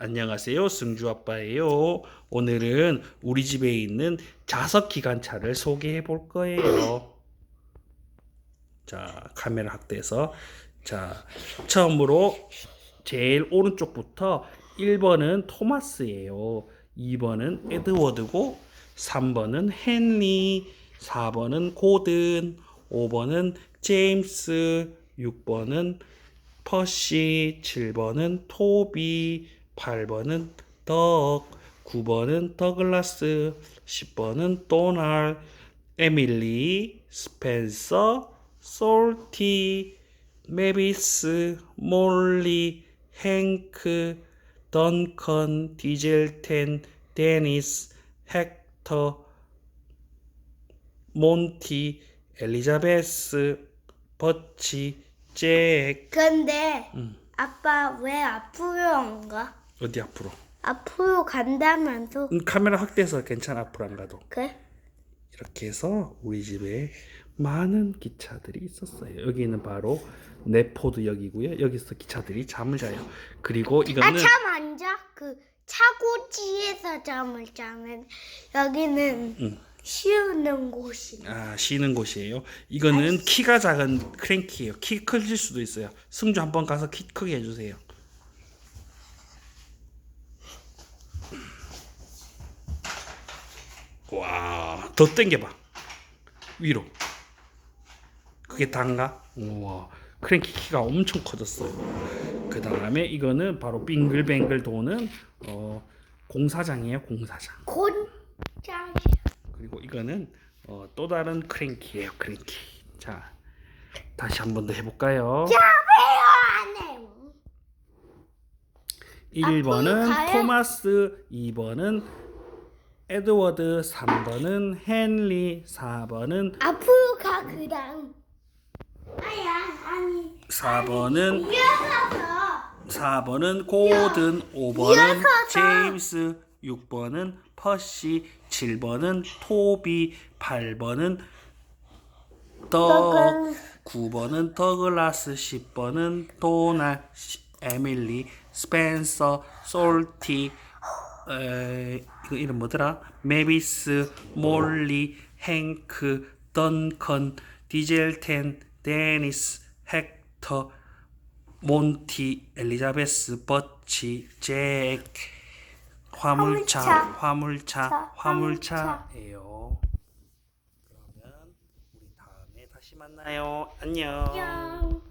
안녕하세요. 승주 아빠예요. 오늘은 우리 집에 있는 자석 기관차를 소개해 볼 거예요. 자, 카메라 확대해서 자, 처음으로 제일 오른쪽부터 1번은 토마스예요. 2번은 에드워드고 3번은 헨리, 4번은 고든, 5번은 제임스, 6번은 퍼시, 7번은 토비, 8번은 덕, 9번은 더글라스, 10번은 도날, 에밀리, 스펜서, 솔티, 메비스, 몰리, 행크, 던컨, 디젤텐, 데니스, 헥터, 몬티, 엘리자베스, 버치, 잭. 근데 응. 아빠 왜 앞으로 안 가? 어디 앞으로? 앞으로 간다면서 음, 카메라 확대해서 괜찮아 앞으로 안 가도. 그래? 이렇게 해서 우리 집에 많은 기차들이 있었어요. 여기는 바로 네포드역이고요. 여기서 기차들이 잠을 자요. 그리고 이거는 아참 앉아 그 차고지에서 잠을 자면 여기는 응. 쉬는 곳이. 아, 쉬는 곳이에요. 이거는 키가 작은 크랭키예요. 키 커질 수도 있어요. 승주 한번 가서 키 크게 해주세요. 와, 더 당겨봐. 위로. 그게 단가? 우와, 크랭키 키가 엄청 커졌어요. 그 다음에 이거는 바로 빙글뱅글 도는 어, 공사장이에요, 공사장. 곤장. 그리고 이거는 어, 또 다른 크랭키예요, 크랭키. 자, 다시 한 번 더 해볼까요? 왜요 안 해요? 1번은 가요? 토마스, 2번은 에드워드, 3번은 헨리, 4번은 앞으로 가 그다음. 아야 아니. 4번은 이어서 4번은 고든, 5번은 이어서서. 제임스, 6번은 퍼시, 7번은 토비, 8번은 덕, 덕은. 9번은 더글라스, 10번은 도날, 시- 에밀리, 스펜서, 솔티, 에, 이거 이름 뭐더라? 메비스, 몰리, 행크, 던컨, 디젤텐, 데니스, 헥터, 몬티, 엘리자베스, 버치, 잭, 화물차, 화물차, 화물차, 차, 화물차예요. 그러면 우리 다음에 다시 만나요. 안녕. 안녕.